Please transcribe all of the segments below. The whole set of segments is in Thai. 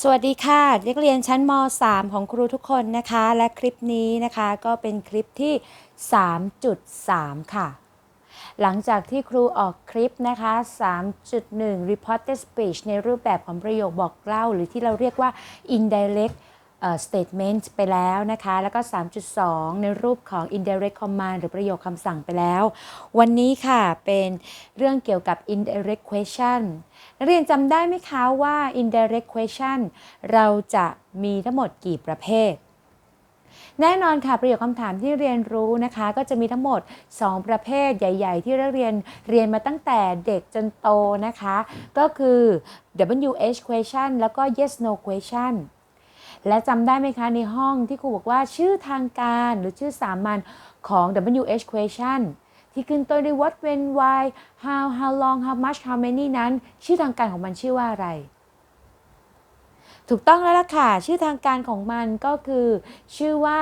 สวัสดีค่ะนักเรียนชั้นม .3 ของครูทุกคนนะคะ และคลิปนี้นะคะก็เป็นคลิปที่ 3.3 ค่ะ หลังจากที่ครูออกคลิปนะคะ 3.1 reported speech ในรูปแบบของประโยคบอกเล่า หรือที่เราเรียกว่า indirect เอ่อ statement ไปแล้วนะคะ แล้วก็ 3.2 ในรูปของ indirect command หรือประโยคคำสั่งไปแล้ว วันนี้ค่ะเป็นเรื่องเกี่ยวกับ indirect question นักเรียนจำได้ไหมคะว่า indirect question เราจะมีทั้งหมดกี่ประเภท แน่นอนค่ะประโยคคำถามที่เรียนรู้นะคะ ก็จะมีทั้งหมด 2 ประเภทใหญ่ ๆ ที่นักเรียนเรียนมาตั้งแต่เด็กจนโตนะคะ ก็คือ WH question แล้วก็ yes no question และจำได้ไหมคะในห้องที่ครูบอกว่าชื่อทางการหรือชื่อสามัญของ WH question ที่ขึ้นต้นด้วย what when why how how long how much how many นั้น ชื่อทางการของมันชื่อว่าอะไร ถูกต้องแล้วล่ะค่ะ ชื่อทางการของมันก็คือ ชื่อว่า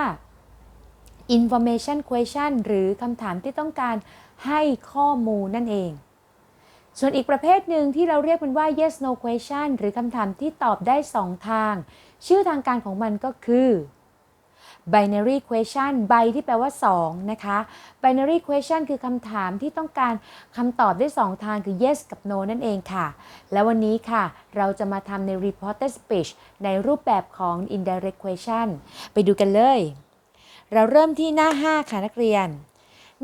information question หรือคำถามที่ต้องการให้ข้อมูลนั่นเอง ส่วนอีกประเภทหนึ่งที่เราเรียกมันว่า yes no question หรือคำถามที่ตอบได้ 2 ทาง ชื่อทางการของมันก็คือ binary question by ที่แปลว่า 2 นะคะ binary question คือคำถามที่ต้องการคำตอบได้ 2 ทางคือ yes กับ no นั่นเองค่ะ และวันนี้ค่ะ เราจะมาทำใน reported speech ในรูปแบบของ indirect question ไปดูกันเลย เราเริ่มที่หน้า 5 ค่ะนักเรียน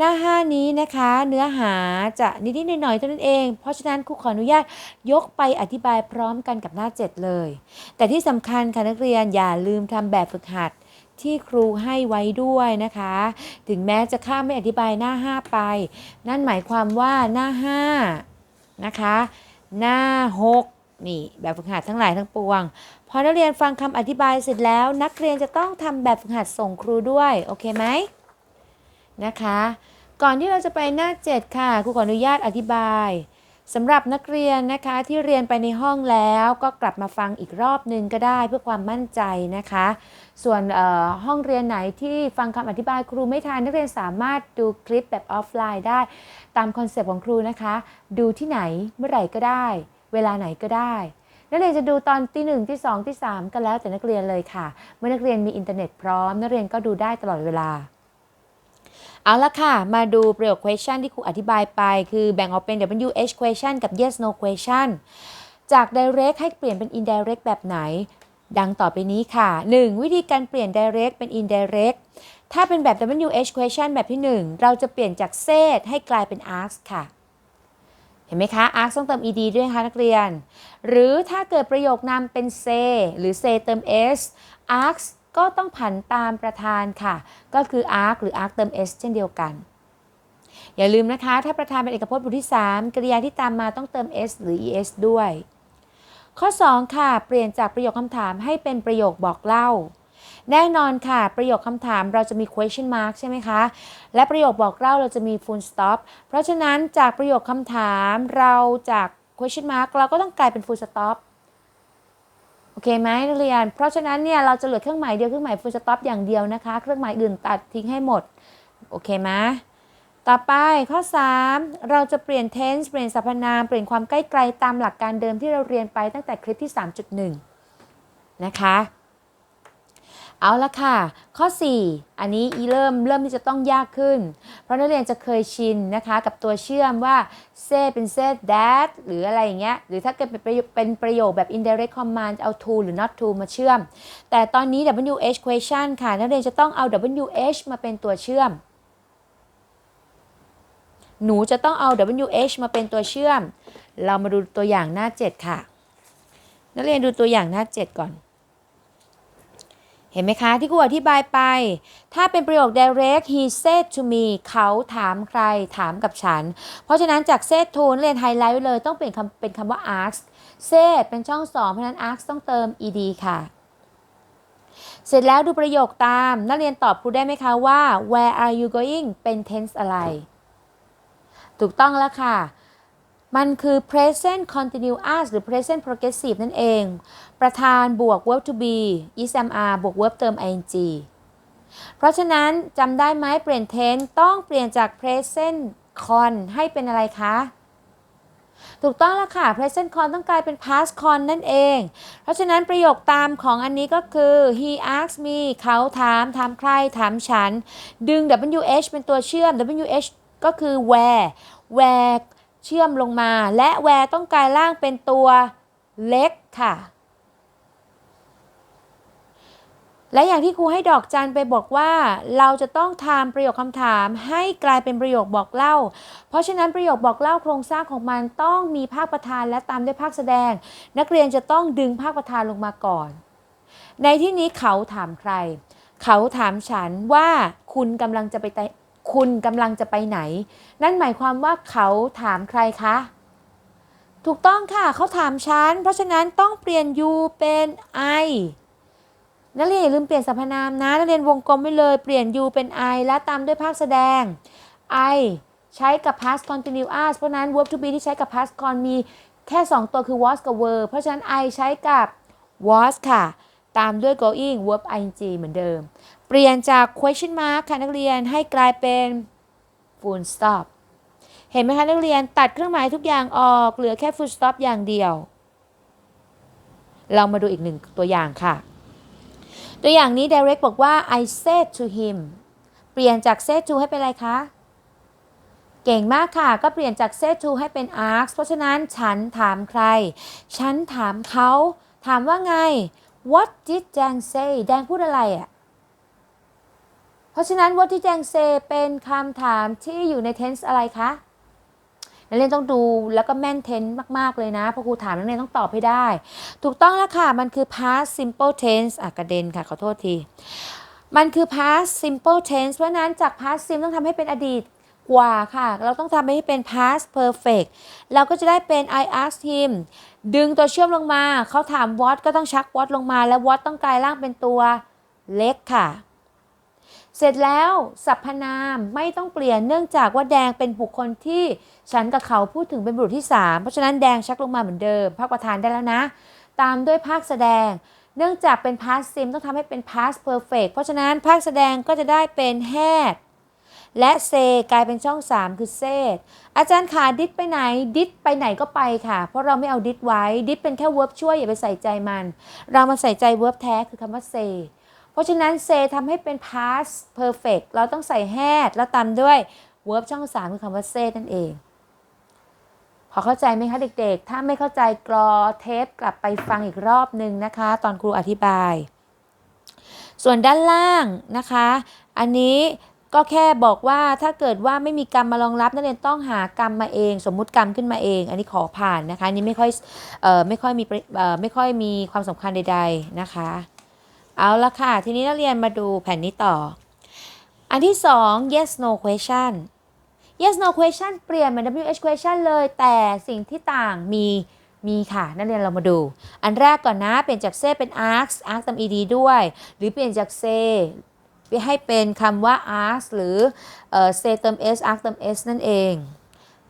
หน้า 5 นี้นะคะ เนื้อหาจะนิดๆหน่อยๆเท่านั้นเอง เพราะฉะนั้นครูขออนุญาตยกไปอธิบายพร้อมกันกับหน้า 7 เลย แต่ที่สำคัญค่ะนักเรียนอย่าลืมทำแบบฝึกหัดที่ครูให้ไว้ด้วยนะคะ ถึงแม้จะข้ามไม่อธิบายหน้า 5 ไป นั่นหมายความว่าหน้า 5 นะคะ หน้า 6 นี่แบบฝึกหัดทั้งหลายทั้งปวง พอนักเรียนฟังคำอธิบายเสร็จแล้ว นักเรียนจะต้องทำแบบฝึกหัดส่งครูด้วย โอเคไหม นะคะ ก่อนที่เราจะไปหน้า 7 ค่ะครูขออนุญาตอธิบายสำหรับนักเรียนนะคะที่เรียนไปในห้องแล้วก็กลับมาฟังอีกรอบนึงก็ได้เพื่อความมั่นใจนะคะ ส่วนห้องเรียนไหนที่ฟังคำอธิบายครูไม่ทันนักเรียนสามารถดูคลิปแบบออฟไลน์ได้ ตามคอนเซปต์ของครูนะคะ ดูที่ไหนเมื่อไหร่ก็ได้ เวลาไหนก็ได้ นักเรียนจะดูตอนที่หนึ่งที่สองที่สามก็แล้วแต่นักเรียนเลยค่ะ เมื่อนักเรียนมีอินเทอร์เน็ตพร้อม นักเรียนก็ดูได้ตลอดเวลา เอาละค่ะ มาดูประโยค question ที่ครูอธิบายไป คือแบ่งออกเป็น WH question กับ yes no question จาก direct ให้เปลี่ยนเป็น indirect แบบไหน ดังต่อไปนี้ค่ะ 1. วิธีการเปลี่ยน direct เป็น indirect ถ้าเป็นแบบ WH question แบบที่ 1 เราจะเปลี่ยนจาก said ให้กลายเป็น ask ค่ะ เห็นไหมคะ ask ต้องเติม ed ด้วยนะคะนักเรียน หรือถ้าเกิดประโยคนำเป็น say หรือ say เติม s ask ก็ต้องผันตามประธานค่ะ ก็คือ arc หรือ arc เติม s เช่นเดียวกัน อย่าลืมนะคะ ถ้าประธานเป็นเอกพจน์บุตรที่ 3 กริยาที่ตามมาต้องเติม s หรือ es ด้วย ข้อ 2 ค่ะ เปลี่ยนจากประโยคคำถามให้เป็นประโยคบอกเล่า แน่นอนค่ะ ประโยคคำถามเราจะมี question mark ใช่ไหมคะ และประโยคบอกเล่าเราจะมี full stop เพราะฉะนั้นจากประโยคคำถามเราจาก question mark เราก็ต้องกลายเป็น full stop อเคไหมนักเรียน เพราะฉะนั้นเนี่ยเราจะเหลือเครื่องหมายเดียวเครื่องหมาย full stop อย่างเดียวนะคะ เครื่องหมายอื่นตัดทิ้งให้หมด โอเคไหมต่อไปข้อ 3 เราจะเปลี่ยน tense เปลี่ยนสรรพนาม เปลี่ยนความใกล้ไกลตามหลักการเดิมที่เราเรียนไปตั้งแต่คลิปที่ 3.1 นะคะ เอาละค่ะ ข้อ 4 อันนี้อีเริ่มเริ่มที่จะต้องยากขึ้น เพราะนักเรียนจะเคยชินนะคะ กับตัวเชื่อมว่า say เป็น say that หรืออะไรอย่างเงี้ยหรือถ้าเกิดเป็นประโยคเป็นประโยคแบบ indirect command เอา to หรือ not to มาเชื่อม แต่ตอนนี้ WH question ค่ะ นักเรียนจะต้องเอา WH มาเป็นตัวเชื่อม หนูจะต้องเอา WH มาเป็นตัวเชื่อม เรามาดูตัวอย่างหน้า 7 ค่ะ นักเรียนดูตัวอย่างหน้า 7 ก่อน เห็นไหมคะที่ครูอธิบายไป ถ้าเป็นประโยค direct he said to me เขาถามใครถามกับฉัน เพราะฉะนั้นจาก said to เรียนไฮไลท์ไว้เลยต้องเปลี่ยนคำเป็นคำว่า ask said เป็นช่อง2เพราะฉะนั้น ask ต้องเติม ed ค่ะ เสร็จแล้วดูประโยคตาม นักเรียนตอบครูได้ไหมคะว่า where are you going เป็น tense อะไร ถูกต้องแล้วค่ะ มันคือ present continuous หรือ present progressive นั่นเอง ประธานบวก verb to be is am are บวก verb เติม ing เพราะฉะนั้นจำได้ไหมเปลี่ยน tense ต้องเปลี่ยนจาก present con ให้เป็นอะไรคะ ถูกต้องแล้วค่ะ present con ต้องกลายเป็น past con นั่นเอง เพราะฉะนั้นประโยคตามของอันนี้ก็คือ he asked me เขาถาม ถามใคร ถามฉัน ดึง wh เป็นตัวเชื่อม wh ก็คือ where where เชื่อมลงมา และ where ต้องกลายร่างเป็นตัวเล็กค่ะ และอย่างที่ครูให้ดอกจันไปบอกว่าเราจะต้องทำประโยคคำถามให้กลายเป็นประโยคบอกเล่า เพราะฉะนั้นประโยคบอกเล่าโครงสร้างของมันต้องมีภาคประธานและตามด้วยภาคแสดง นักเรียนจะต้องดึงภาคประธานลงมาก่อน ในที่นี้เขาถามใคร เขาถามฉันว่าคุณกำลังจะไปไต คุณกำลังจะไปไหน นั่นหมายความว่าเขาถามใครคะ ถูกต้องค่ะเขาถามฉัน เพราะฉะนั้นต้องเปลี่ยน you เป็น I นักเรียนอย่าลืมเปลี่ยนสรรพนามนะนักเรียนวงกลมไว้เลยเปลี่ยน you เป็น I และตามด้วยภาคแสดง I ใช้กับ past continuous เพราะฉะนั้น verb to be ที่ใช้กับ past con มีแค่ 2 ตัวคือ was กับ were เพราะฉะนั้น I ใช้กับ was ค่ะ ตามด้วย going verb ing เหมือนเดิม เปลี่ยนจาก question mark ค่ะนักเรียนให้กลายเป็น full stop เห็นไหมคะนักเรียนตัดเครื่องหมายทุกอย่างออก เหลือแค่ full stop อย่างเดียว เรามาดูอีกหนึ่งตัวอย่างค่ะ ตัวอย่างนี้ direct บอกว่า I said to him เปลี่ยนจาก said to ให้เป็นอะไรคะเก่งมากค่ะ ก็เปลี่ยนจาก said to ให้เป็น ask เพราะฉะนั้นฉันถามใคร ฉันถามเขา ถามว่าไง What did Jang say แดงพูดอะไรอะ่ะ เพราะฉะนั้น what did Jang say เป็นคำถามที่อยู่ใน tense อะไรคะนักเรียนต้องดูแล้วก็แม่นเทนมาก ๆ เลยนะเพราะครูถามนักเรียนต้องตอบให้ได้ ถูกต้องแล้วค่ะ มันคือ past simple tense อะกระเด็นค่ะ ขอโทษที มันคือ past simple tense เพราะฉะนั้นจาก past sim ต้องทำให้เป็นอดีต กว่าค่ะ เราต้องทำให้เป็น past perfect เราก็จะได้เป็น I asked him ดึงตัวเชื่อมลงมา เขาถาม what ก็ต้องชัก what ลงมา แล้ว what ต้องกลายร่างเป็นตัวเล็กค่ะ เสร็จแล้วสรรพนามไม่ต้องเปลี่ยนเนื่องจากว่าแดงเป็นบุคคลที่ฉันกับเขาพูดถึงเป็นบุรุษที่ 3 เพราะฉะนั้นแดงชักลงมาเหมือนเดิมภาคประธานได้แล้วนะ ตามด้วยภาคแสดงเนื่องจากเป็น past sim ต้องทำให้เป็น past perfect เพราะฉะนั้นภาคแสดงก็จะได้เป็น had และ say กลายเป็นช่อง 3 คือ said อาจารย์ขาดิดไปไหนดิดไปไหนก็ไปค่ะ เพราะเราไม่เอาดิดไว้ดิดเป็นแค่ verb ช่วยอย่าไปใส่ใจมัน เรามาใส่ใจ verb แท้คือคำว่า say เพราะฉะนั้น say ทำให้เป็น past perfect เราต้องใส่ had แล้วตามด้วย verb ช่อง 3 คือคำว่า say นั่นเอง พอเข้าใจไหมคะเด็กๆ ถ้าไม่เข้าใจกรอเทปกลับไปฟังอีกรอบหนึ่งนะคะ ตอนครูอธิบาย ส่วนด้านล่างนะคะ อันนี้ ก็แค่บอกว่าถ้าเกิดว่าไม่มีกรรมมารองรับนักเรียนต้องหากรรมมาเอง สมมุติกรรมขึ้นมาเอง อันนี้ขอผ่านนะคะนนี้ไม่ค่อยเอ่อไม่ค่อยมีเอ่อไม่ค่อยมีความสำคัญใด ๆนะคะ เอาละค่ะ ทีนี้นักเรียนมาดูแผ่นนี้ต่อ อันที่สอง yes no question yes no question เปลี่ยนเหมือน wh question เลยแต่สิ่งที่ต่างมีมีค่ะ นักเรียนเรามาดู อันแรกก่อนนะ เปลี่ยนจาก say เป็น ask ask ตาม ed ด้วย หรือเปลี่ยนจาก say ให้เป็นคำว่า ask หรือเอ่อ say เติม s ask เติม s นั่นเอง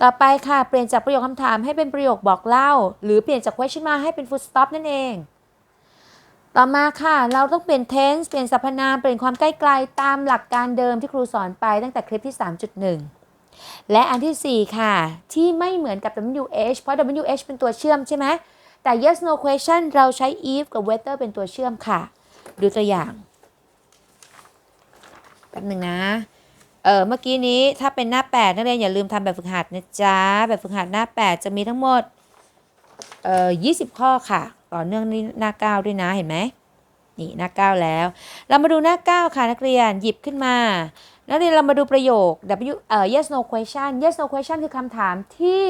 ต่อไปค่ะเปลี่ยนจากประโยคคำถามให้เป็นประโยคบอกเล่า หรือเปลี่ยนจาก question mark ให้เป็น full stop นั่นเอง ต่อมาค่ะ เราต้องเปลี่ยน tense เปลี่ยนสรรพนามเปลี่ยนความใกล้ไกลตามหลักการเดิมที่ครูสอนไปตั้งแต่คลิปที่ 3.1 และอันทีสี่4 ค่ะ ที่ไม่เหมือนกับ WH เพราะ WH เป็นตัวเชื่อมใช่ไหมแต่ yes no question เราใช้ if กับ whether เป็นตัวเชื่อมค่ะ ดูตัวอย่าง แป๊บหนึ่งนะเออเมื่อกี้นี้ถ้าเป็นหน้า 8 นักเรียนอย่าลืมทำแบบฝึกหัดนะจ๊ะแบบฝึกหัดหน้า 8 จะมีทั้งหมดเอ่อ20ข้อค่ะ ต่อเนื่องนี่หน้า 9 ด้วยนะเห็นไหมนี่หน้า 9 แล้ว เรามาดูหน้า 9 ค่ะนักเรียนหยิบขึ้นมา นักเรียนเรามาดูประโยค W เอ่อ yes no question yes no question คือคำถามที่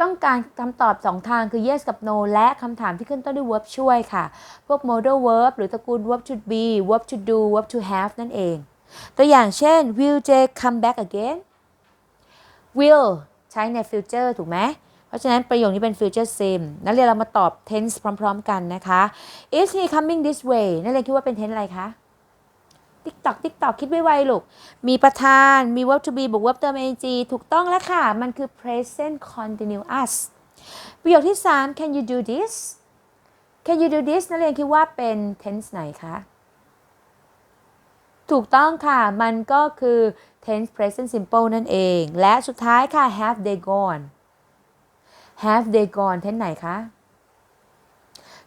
ต้องการคำตอบ 2 ทางคือ yes กับ no และคำถามที่ขึ้นต้นด้วย verb ช่วยค่ะ พวก modal verb หรือตระกูล verb to be verb to do verb to have นั่นเอง ตัวอย่างเช่น will Jay come back again will ใช้ใน future ถูกไหม เพราะฉะนั้นประโยคนี้เป็น future sim นักเรียนเรามาตอบ tense พร้อม ๆ กันนะคะ is he coming this way นักเรียนคิดว่าเป็น tense อะไรคะ ติ๊กตอกติ๊กตอกคิดไวๆลูก มีประธาน มี verb to be บวก verb เติม ing ถูกต้องแล้วค่ะ มันคือ present continuous ประโยคที่ 3 can you do this can you do this นักเรียนคิดว่าเป็น tense ไหนคะ ถูกต้องค่ะ มันก็คือ tense present simple นั่นเอง และสุดท้ายค่ะ have they gone have they gone เทนไหนคะ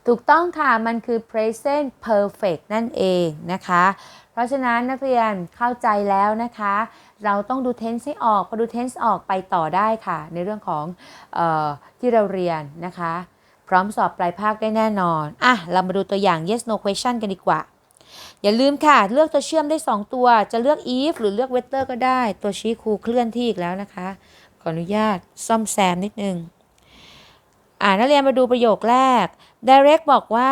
ถูกต้องค่ะ มันคือ present perfect นั่นเองนะคะ เพราะฉะนั้นนักเรียนเข้าใจแล้วนะคะ เราต้องดู tense ให้ออก พอดู tense ออกไปต่อได้ค่ะ ในเรื่องของออที่เราเรียนนะคะ พร้อมสอบปลายภาคได้แน่นอน อะ เรามาดูตัวอย่าง yes no question กันดีกว่า อย่าลืมค่ะ เลือกตัวเชื่อมได้ 2 ตัว จะเลือก if หรือเลือก vector ก็ได้ ตัวชี้ครูเคลื่อนที่อีกแล้วนะคะ ขออนุญาตซ่อมแซมนิดนึง อ่านักเรียนมาดูประโยคแรก direct บอกว่า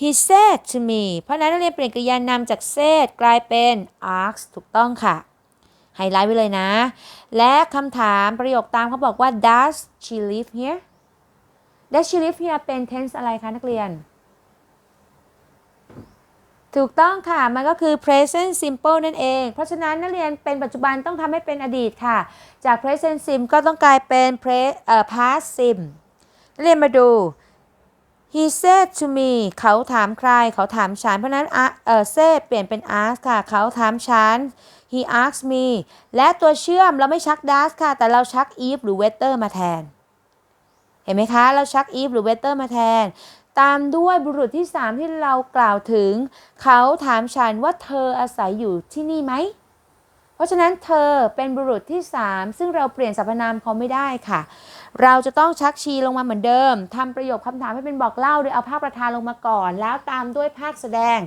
he said to me เพราะนั้นนักเรียนเปลี่ยนกริยานามจาก said กลายเป็น asked ถูกต้องค่ะไฮไลท์ไว้เลยนะ และคำถามประโยคตามเขาบอกว่า does she live here does she live here เป็น tense อะไรคะนักเรียน ถูกต้องค่ะ มันก็คือ present simple นั่นเอง เพราะฉะนั้นนักเรียนเป็นปัจจุบันต้องทำให้เป็นอดีตค่ะ จาก present sim ก็ต้องกลายเป็น past sim นักเรียนมาดู he said to me เขาถามใคร เขาถามฉัน เพราะฉะนั้นเออ said เปลี่ยนเป็น ask ค่ะ เขาถามฉัน he asked me และตัวเชื่อมเราไม่ชัก does ค่ะ แต่เราชัก if หรือ wetter มาแทน เห็นไหมคะ เราชัก if หรือ wetter มาแทน ตามด้วยบุรุษที่3ที่เรากล่าวถึง เขาถามฉันว่าเธออาศัยอยู่ที่นี่ไหม เพราะฉะนั้นเธอเป็นบุรุษที่3ซึ่งเราเปลี่ยนสรรพนามเขาไม่ได้ค่ะ เราจะต้องชักชีลงมาเหมือนเดิมทำประโยคคำถามให้เป็นบอกเล่าโดยเอาภาคประธานลงมาก่อน แล้วตามด้วยภาคแสดง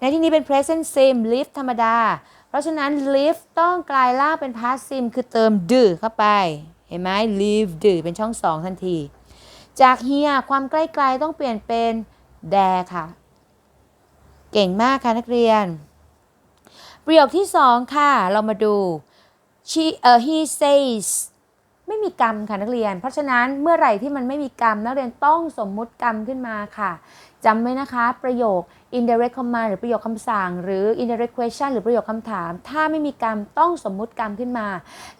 ในที่นี้เป็น present sim live ธรรมดา เพราะฉะนั้น live ต้องกลายล่างเป็น past sim คือเติมดื้อเข้าไป เห็นไหม live ดื้อเป็นช่องสองทันที จากเฮียความใกล้ๆต้องเปลี่ยนเป็นแดค่ะ เก่งมากค่ะนักเรียน ประโยคที่สองค่ะ เรามาดู she uh, he says ไม่มีกรรมค่ะนักเรียน เพราะฉะนั้นเมื่อไหร่ที่มันไม่มีกรรมนักเรียนต้องสมมุติกรรมขึ้นมาค่ะจำไว้นะคะ ประโยค indirect command หรือประโยคคำสั่ง หรือ indirect question หรือประโยคคำถาม ถ้าไม่มีกรรมต้องสมมุติกรรมขึ้นมา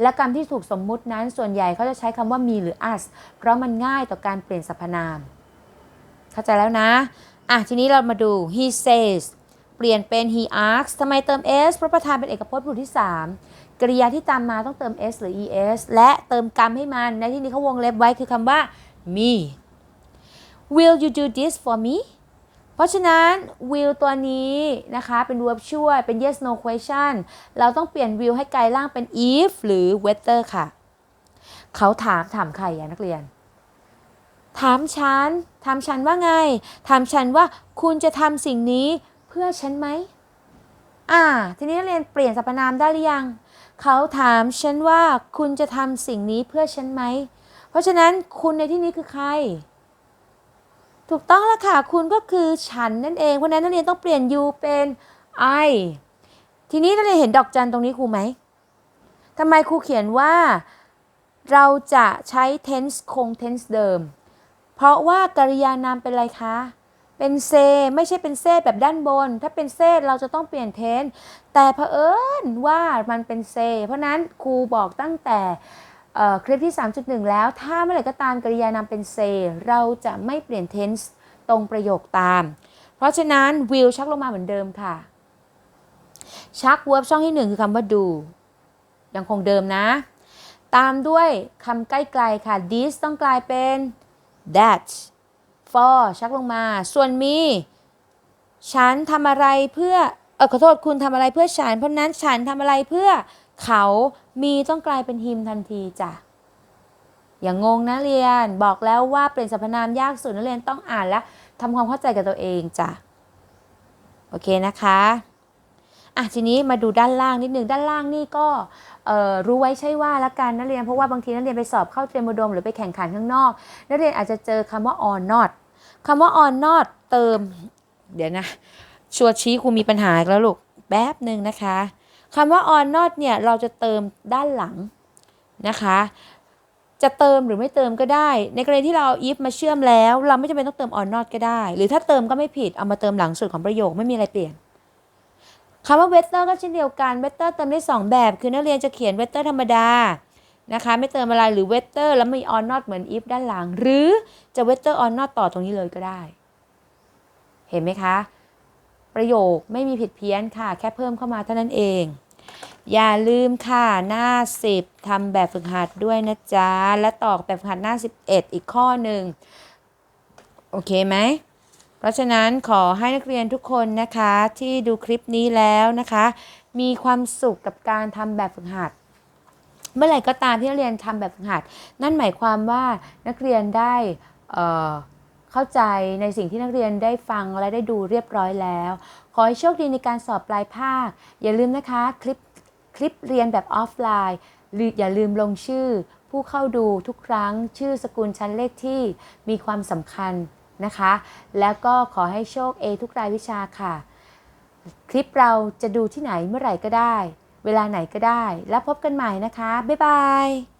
และกรรมที่ถูกสมมุตินั้นส่วนใหญ่เขาจะใช้คำว่ามีหรือ us เพราะมันง่ายต่อการเปลี่ยนสรรพนาม เข้าใจแล้วนะอะทีนี้เรามาดู he says เปลี่ยนเป็น he asks ทำไมเติม s เพราะประธานเป็นเอกพจน์บุรุษที่ 3 กริยาที่ตามมาต้องเติม s หรือ es และเติมกรรมให้มัน ในที่นี้เขาวงเล็บไว้คือคำว่า me will you do this for me เพราะฉะนั้น will ตัวนี้นะคะเป็น verb ช่วยเป็น yes no question เราต้องเปลี่ยน will ให้กลายร่างเป็น if หรือ whether ค่ะ เขาถามถามใครอะนักเรียน ถามฉัน ถามฉันว่าไง ถามฉันว่าคุณจะทำสิ่งนี้เพื่อฉันไหมอ่า ทีนี้นักเรียนเปลี่ยนสรรพนามได้หรือยัง เขาถามฉันว่าคุณจะทำสิ่งนี้เพื่อฉันไหม เพราะฉะนั้นคุณในที่นี้คือใคร ถูกต้องแล้วค่ะ คุณก็คือฉันนั่นเอง เพราะนั้นนักเรียนต้องเปลี่ยน you เป็น I ทีนี้นักเรียนเห็นดอกจันตรงนี้ครูไหมทำไมครูเขียนว่า เราจะใช้ tense คง tense เดิม เพราะว่ากริยานามเป็นอะไรคะ เป็นเซ ไม่ใช่เป็นเซแบบด้านบน ถ้าเป็นเซเราจะต้องเปลี่ยนเทน แต่เผอิญว่ามันเป็นเซ เพราะนั้นครูบอกตั้งแต่คลิปที่ 3.1 แล้ว ถ้าเมื่อไหร่ก็ตามกริยานามเป็นเซ เราจะไม่เปลี่ยนเทนส์ตรงประโยคตาม เพราะฉะนั้น will ชักลงมาเหมือนเดิมค่ะ ชัก verb ช่องที่ 1 คือคำว่า do ยังคงเดิมนะ ตามด้วยคำใกล้ๆค่ะ this ต้องกลายเป็น that for ชักลงมา ส่วนมีฉันทำอะไรเพื่อเออขอโทษคุณทำอะไรเพื่อฉัน เพราะนั้นฉันทำอะไรเพื่อเขามีต้องกลายเป็น him ทันทีจ้ะอย่างงงนะเรียนบอกแล้วว่าเปลี่ยนสรรพนามยากสุดนักเรียนต้องอ่านและทำความเข้าใจกับตัวเองจ้ะโอเคนะคะอะทีนี้มาดูด้านล่างนิดนึงด้านล่างนี่ก็ รู้ไว้ใช่ว่าละกันนักเรียนเพราะว่าบางทีนักเรียนไปสอบเข้าเตรียมอุดมหรือไปแข่งขันข้างนอกนักเรียนอาจจะเจอคำว่า or not คำว่า or not เติม เดี๋ยวนะชัวชี้ครูมีปัญหาอีกแล้วลูกแป๊บหนึ่งนะคะคำว่า or not เนี่ยเราจะเติมด้านหลังนะคะ จะเติมหรือไม่เติมก็ได้ ในกรณีที่เราเอา if มาเชื่อมแล้ว เราไม่จำเป็นต้องเติม or not ก็ได้ หรือถ้าเติมก็ไม่ผิดเอามาเติมหลังสุดของประโยคไม่มีอะไรเปลี่ยน คำว่า weather ก็เช่นเดียวกัน weather เติมได้ 2 แบบ คือนักเรียนจะเขียน weather ธรรมดานะคะ ไม่เติมอะไรหรือ weather แล้วมี or not เหมือน if ด้านหลัง หรือจะ weather or not ต่อตรงนี้เลยก็ได้ เห็นไหมคะ ประโยคไม่มีผิดเพี้ยนค่ะ แค่เพิ่มเข้ามาเท่านั้นเอง อย่าลืมค่ะหน้า 10ทำแบบฝึกหัดด้วยนะจ๊ะและตอกแบบฝึกหัดหน้า 11 อีกข้อหนึ่งโอเคไหม เพราะฉะนั้นขอให้นักเรียนทุกคนนะคะที่ดูคลิปนี้แล้วนะคะ มีความสุขกับการทำแบบฝึกหัด เมื่อไหร่ก็ตามที่นักเรียนทำแบบฝึกหัด นั่นหมายความว่านักเรียนได้เเข้าใจในสิ่งที่นักเรียนได้ฟังและได้ดูเรียบร้อยแล้ว ขอให้โชคดีในการสอบปลายภาค อย่าลืมนะคะคลิปคลิปเรียนแบบออฟไลน์หรืออย่าลืมลงชื่อ ผู้เข้าดูทุกครั้งชื่อสกุลชั้นเลขที่มีความสำคัญ นะคะ แล้วก็ขอให้โชค A ทุกรายวิชาค่ะ คลิปเราจะดูที่ไหนเมื่อไหร่ก็ได้ เวลาไหนก็ได้ แล้วพบกันใหม่นะคะ บ๊ายบาย